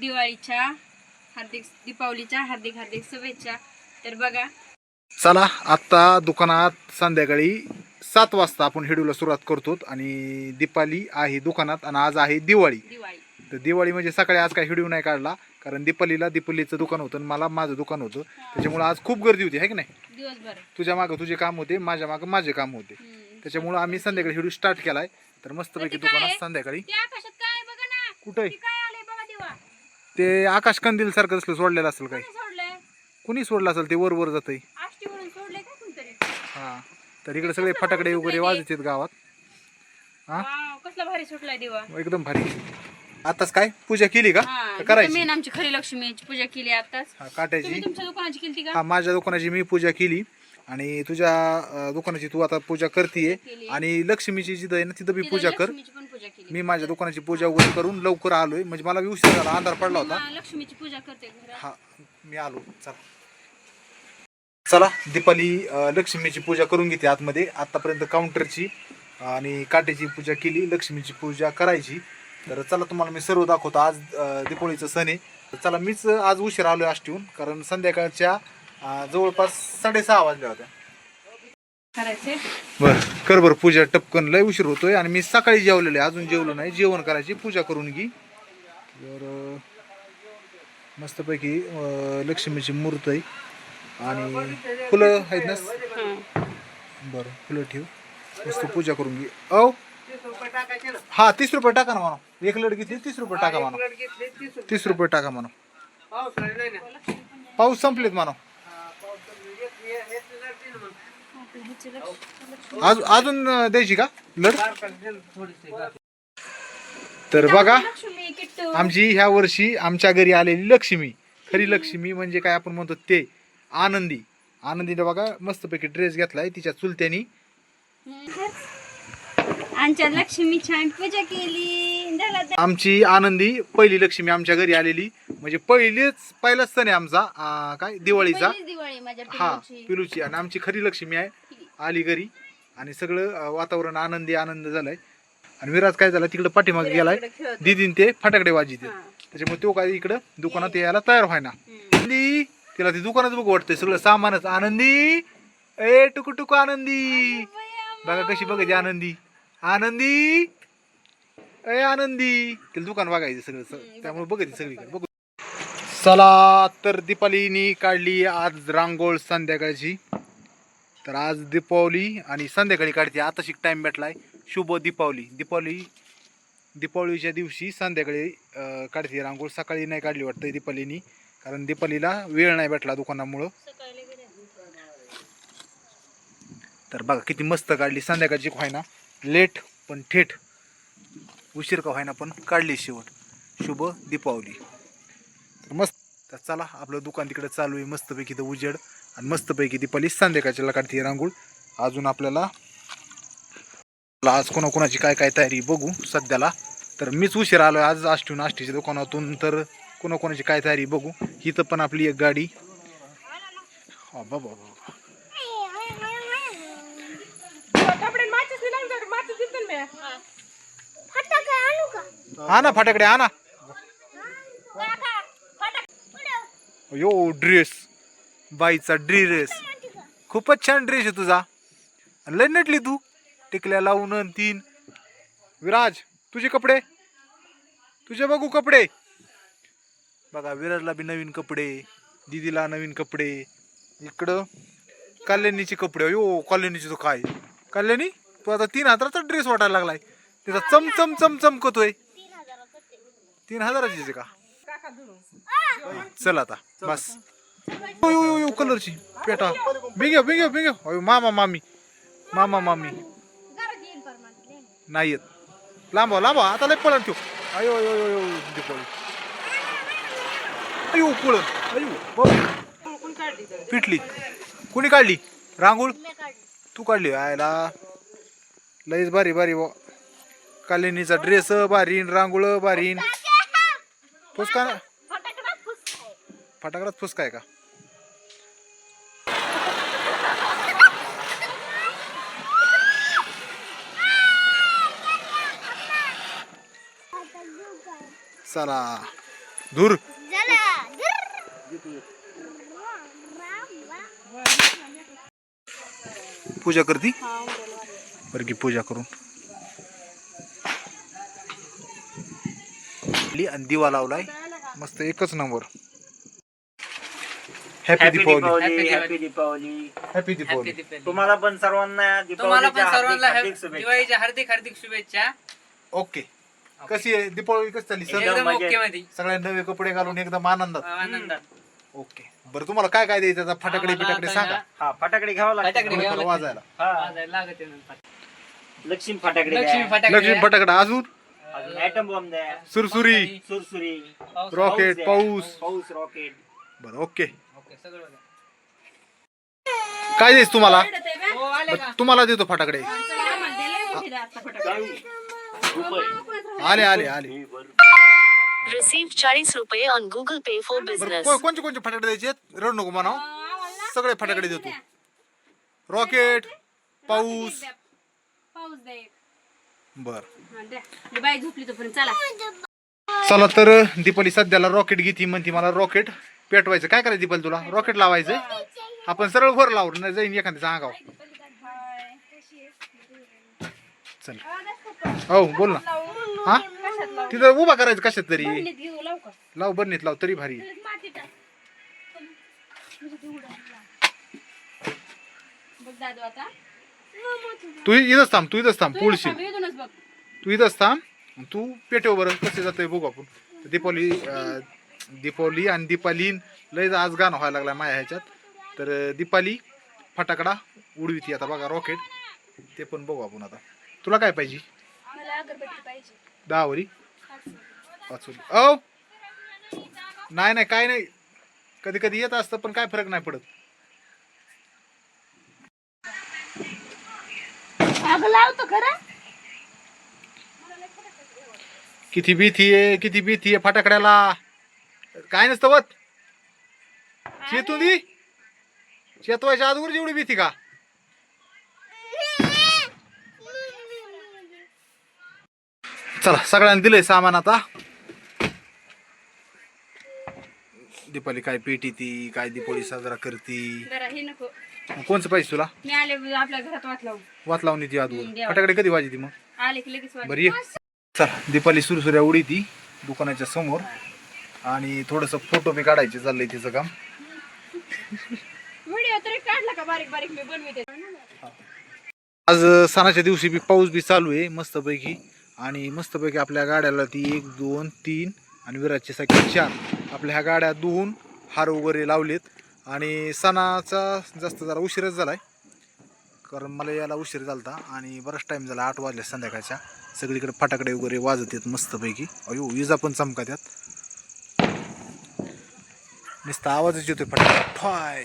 दिवाळीच्या हार्दिक दीपावलीच्या हार्दिक हार्दिक शुभेच्छा. तर बघा. चला आत्ता दुकानात संध्याकाळी सात वाजता आपण हेडूला सुरुवात करतो आणि दीपाली आहे दुकानात आणि आज आहे दिवाळी. दिवाळी. तर दिवाळी म्हणजे सकाळी आज काही हिडिओ नाही काढला कारण दीपालीला दीपालीचं दुकान होतं आणि मला माझं दुकान होतं. त्याच्यामुळं आज खूप गर्दी होती आहे की नाही? दिवसभर. तुझ्या मागं तुझे काम होते माझ्या मागं माझे काम होते. त्याच्यामुळं आम्ही संध्याकाळी हिडिओ स्टार्ट केलाय. तर मस्तपैकी काय? दुकानात संध्याकाळी काय कुठे ते काय आलंय बघा देवा ते आकाश कंदील सारखं असलं सोडलेलं असेल काही. कोणी सोडलंय? कुणी सोडलं असेल ते वर वर जातंय. आष्टीवरून सोडलंय का कोणतरी? हा. तर इकडे सगळे फटाकडे वगैरे वाजत गावात. हा? वाव, कसला भारी सुटलाय देवा. एकदम भारी. आताच काय? पूजा केली का? हा का करायची? मेन आमची खरी लक्ष्मीची पूजा केली आताच. हा काट्याची. तुम्ही तुमच्या दुकानाची केली का? हा माझ्या दुकानाची मी पूजा केली. आणि तुझ्या अं, दुकानाची तू आता पूजा करतीये. आणि लक्ष्मीची जिथं आहे ना तिथं बी पूजा कर. लक्ष्मीची पण पूजा केली मी माझ्या दुकानाची पूजा वगैरे करून लवकर आलोय. म्हणजे मला बी उशीर झाला अंधार पडला होता. हा, लक्ष्मीची पूजा करते घरात. हा मी आलो. चला. चला दीपाली अं, लक्ष्मीची पूजा करून घेते आतमध्ये. आतापर्यंत काउंटरची आणि काटेची पूजा केली लक्ष्मीची पूजा करायची. तर चला तुम्हाला मी सर्व दाखवतो. आज अं, दीपावलीचं सण आहे. तर चला मीच आज उशीर आलोय आष्टीहून. कारण संध्याकाळच्या अं, जवळपास साडेसहा वाजल्या होत्या. करायचे? बर कर बर पूजा टपकन लय उशीर होतोय आणि मी सकाळी जेवलेलो आहे अजून जेवलो नाही. जेवण करायची पूजा करून घे. तर अं, मस्तपैकी अं, लक्ष्मीची मूर्त आहे. आणि फुलं आहेत ना? हा. बरं फुलं ठेव. मस्त पूजा करून घे. औ हा तीस रुपये टाका ना म्हणा. एक लड घेतली तीस रुपये टाका म्हणा. तीस रुपये. टाका म्हणा. पाऊस संपलेत म्हणा. अजून द्यायची का? लड तर बघा आमची ह्या वर्षी आमच्या घरी आलेली लक्ष्मी. खरी लक्ष्मी म्हणजे काय आपण म्हणतो ते आनंदी. आनंदीने बघा मस्तपैकी ड्रेस घेतलाय तिच्या चुलत्यानी. आमच्या लक्ष्मी छान पूजा केली. आमची आनंदी पहिली लक्ष्मी आमच्या घरी आलेली. म्हणजे पहिलेच पहिलाच सण आहे आमचा. काय? दिवाळीचा. हा. पिलूची आणि आमची खरी लक्ष्मी आहे आली घरी. आणि सगळं अं, वातावरण आनंदी आनंद झालाय. आणि विराज काय झाला? तिकडे पाठीमागे गेलाय. दिदीन ते फटाकडे वाजित. त्याच्यामुळे तो काय इकडं दुकानात यायला तयार व्हायना. आनंदी तिला ती दुकानात बघ वाटतंय. सगळं सामानच. आनंदी. ए टुकू टुकू आनंदी बघा कशी बघायची आनंदी. आनंदी. ए आनंदी. तिला दुकान बघायचं सगळं त्यामुळे बघायची सगळीकडे बघू. चला तर दीपालीनी काढली आज रांगोळ संध्याकाळची. तर आज दीपावली आणि संध्याकाळी काढते. आता शिक टाइम भेटलाय. शुभ दीपावली. दीपावली दीपावलीच्या दिवशी संध्याकाळी काढते रांगोळ. सकाळी नाही काढली वाटतं दीपालीनी कारण दीपालीला वेळ नाही भेटला दुकानामुळं. तर बघा किती मस्त काढली. संध्याकाळची व्हायना लेट पण थेट. उशीर का व्हायना पण काढली शेवट. शुभ दीपावली. तर मस्त. तर चला आपलं दुकान तिकडे चालू आहे. मस्तपैकी तर उजेड आणि मस्तपैकी दीपावली संध्याकाळच्याला काढते रांगोळ. अजून आपल्याला आज कोणाकोणाची काय काय तयारी बघू सध्याला. तर मीच उशीर आलो आज आष्टीहून आष्टीच्या दुकानातून. तर कोणाकोणाची काय तयारी बघू. इथं पण आपली एक गाडी. हा बाबा बाबा हा ना फाट्याकडे हा. ना यो ड्रेस बाईचा ड्रेस खूपच छान ड्रेस आहे तुझा. लय नटली तू. टिकल्या लावून अन तीन. विराज तुझे कपडे? तुझे बघू कपडे. बघा विराजला बी नवीन कपडे दीदीला नवीन कपडे. इकडं कल्याणीचे कपडे. यो कल्याणीचे तो काय? कल्याणी तू आता तीन हजाराचा ड्रेस वाटायला लागलाय. तिचा चम चम चम चमकतोय तीन हजाराची आहे का? चल आता बस. यो कलरची पेटा. बिंग्या बिंग्या बिंग्या अयो मामा मामी. मामा मामी. नाही येत. लांबा लांबा आता लय पळण ठेव अयो अयो अयो अयो अयो पळण. अयो पिटली. कोणी काढली? रांगोळ? तू काढली. आयला. लईच भारी भारी बा कालिनीचा ड्रेस बारीन रांगोळ बारीन फुसका ना. फटाकडात फुसका आहे का? चला. धूर. पूजा करती? बरं की पूजा करून. आणि दिवा लावलाय. मस्त एकच number. Happy Deepawali happy Deepawali happy Deepawali तुम्हाला पण सर्वांना तुम्हाला दीपावलीच्या पण सर्वांना हार्दिक हार्दिक शुभेच्छा दिवाळीच्या हार्दिक हार्दिक शुभेच्छा. ओके कशी आहे? दीपावली कशी चालली? सर एकदम मजेत. ओके मध्ये. सगळ्या नवे कपडे घालून एकदम आनंदात. आनंदात. ओके बरं तुम्हाला काय काय द्यायचं? आता फटाकडे बिटाकडे सांगा. हा फटाकडे घ्यावं फटाकडे लागतं घ्यावं थोडं वाजायला. हा. वाजायला लागत आहे नंतर. लक्ष्मी फटाकडे लक्ष्मी द्या. फटाके लक्ष्मी फटाकडे अजून? अजून ऍटम बॉम्ब द्या सुरसुरी सुरसुरी पाऊस- रॉकेट द्या. पाऊस पाऊस रॉकेट बरं ओके ओके, सगळं. काय द्यायचं तुम्हाला हो, आले का? तुम्हाला देतो फटाकडे रुपये आले आले आले Receive 40 रुपये on Google Pay for बरं business. को- कोणचे कोणचे फटाकडे द्यायचे? रडू नको म्हणाव सगळे फटाकडे देतो रॉकेट पाऊस पाऊस दे बर. हा, द्या. ही बाई झोपली तोपर्यंत. चला. चला तर दीपाली सध्याला रॉकेट घेती म्हणती मला रॉकेट पेटवायचं. काय करायचं दीपाली तुला? रॉकेट लावायचं? आपण सरळ वर लावू नाही जाईन एखाद्याचा अंगाव चल. हो बोल ना. हा? तिथं उभा करायचं कशात तरी? लाव बरणीत लाव तरी भारी. बघ दादू आता. तू इथंच थांब तू इथंच थांब बघ. तू इथंच थांब तू पेटव बरं कसे जातंय बघू आपण. दीपावली अं, दीपावली आणि दीपालीन लय आज गाणं व्हायला लागला माझ्या ह्याच्यात. तर अं, दीपाली फटाकडा उडविती. आता बघा रॉकेट ते पण बघू आपण आता. तुला काय पाहिजे? दहावरी. पाचवली ओ नाही नाही काय नाही. कधी कधी येत असतं पण काय फरक नाही पडत. अगं लावतो खरं? किती भीती आहे किती भीती आहे फटाकड्याला. काय नसतं वत. शेतून दी शेतवायच्या आजवर जेवढी भीती का? चला सगळ्यांनी दिलंय सामान आता. दीपाली काय पेटी ती काय दीपावली साजरा करती? जरा हे नको. मग कोणचं पाहिजे तुला? मी आले आपल्या घरात वाट लावून. वात लावून ती. फटाकडे कधी मग? आले की लगेच वाट बरं ये. चला दीपाली सुरसुऱ्या उडी ती दुकानाच्या समोर. आणि थोडस फोटो बी काढायचे चाललंय तिचं काम. व्हिडिओ तरी काढला का बारीक बारीक मी बनविते. आज सणाच्या दिवशी बी पाऊस बी चालू आहे मस्तपैकी. आणि मस्तपैकी आपल्या गाड्याला ती एक दोन तीन आणि विराटची सगळी चार. आपल्या ह्या गाड्या धुवून हार वगैरे लावलेत. आणि सणाचा जास्त जरा उशीरच झाला आहे कारण मला यायला उशीर झाला होता आणि बराच टाईम झाला आठ वाजल्या संध्याकाळच्या. सगळीकडे फटाकडे वगैरे वाजत आहेत मस्तपैकी. अयो विजा पण चमकात त्यात नुसता आवाजच येतोय फटाकडे फाय!